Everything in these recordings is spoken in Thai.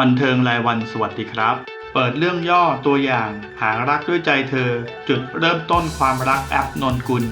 บันเทิงรายวันสวัสดีครับ เปิดเรื่องย่อตัวอย่าง หารักด้วยใจเธอ จุดเริ่มต้นความรักแอปนนกุล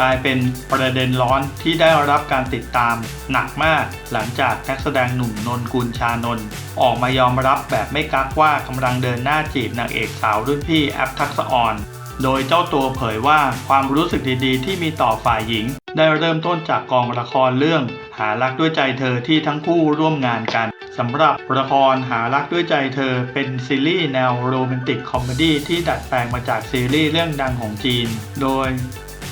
กลายเป็นประเด็นร้อนที่ได้รับการติดตาม หนักมากหลังจากนักแสดงหนุ่มนนกุลชานนท์ออกมายอมรับแบบไม่กักว่ากำลังเดินหน้าจีบนางเอกสาวรุ่นพี่แอปทักษออนโดยเจ้าตัวเผยว่าความรู้สึกดีๆ ที่มีต่อฝ่ายหญิง ได้เริ่มต้นจากกองละครเรื่อง หารักด้วยใจเธอที่ทั้งคู่ร่วมงานกัน สำหรับละครหารักด้วยใจเธอเป็นซีรีส์แนวโรแมนติกคอมเมดี้ที่ดัดแปลงมาจากซีรีส์เรื่องดังของจีน โดย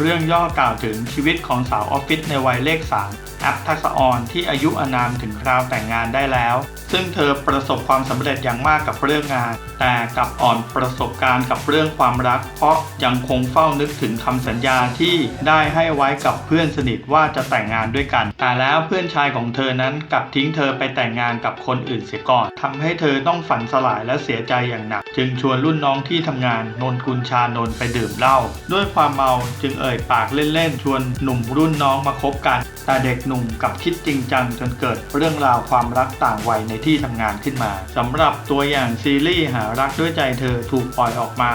เรื่องย่อกล่าวถึงชีวิตของสาวออฟฟิศในวัยเลข3แอปทักษออนที่อายุอานามถึงคราวแต่งงานได้แล้ว ซึ่งเธอประสบความสำเร็จอย่างมากกับเรื่องงาน แต่กับอ่อนประสบการณ์กับเรื่องความรัก เพราะยังคงเฝ้านึกถึงคำสัญญาที่ได้ให้ไว้กับเพื่อนสนิทว่าจะแต่งงานด้วยกัน แต่แล้วเพื่อนชายของเธอนั้นกลับทิ้งเธอไปแต่งงานกับคนอื่นเสียก่อนทำให้เธอต้องฝันสลายและเสียใจอย่างหนัก จึงชวนรุ่นน้องที่ทำงานนนกุลชานนไปดื่มเหล้าด้วยความเมาจึงเอ่ยปากเล่นๆ ชวนหนุ่มรุ่นน้องมาคบกัน แต่เด็กหนุ่มกลับคิดจริงจังจนเกิดเรื่องราวความรักต่างวัยในที่ทำงานขึ้นมาสำหรับตัวอย่างซีรีส์หารักด้วยใจเธอถูกปล่อยออกมา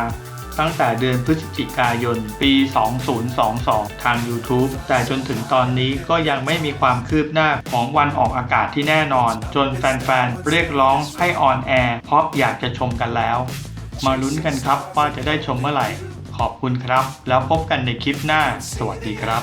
ตั้งแต่เดือนพฤศจิกายน ปี 2022 ทาง YouTube แต่จนถึงตอนนี้ก็ยังไม่มีความคืบหน้าของวันออกอากาศที่แน่นอน จนแฟนๆ เรียกร้องให้ออนแอร์เพราะอยากจะชมกันแล้ว มาลุ้นกันครับว่าจะได้ชมเมื่อไหร่ ขอบคุณครับ แล้วพบกันในคลิปหน้า สวัสดีครับ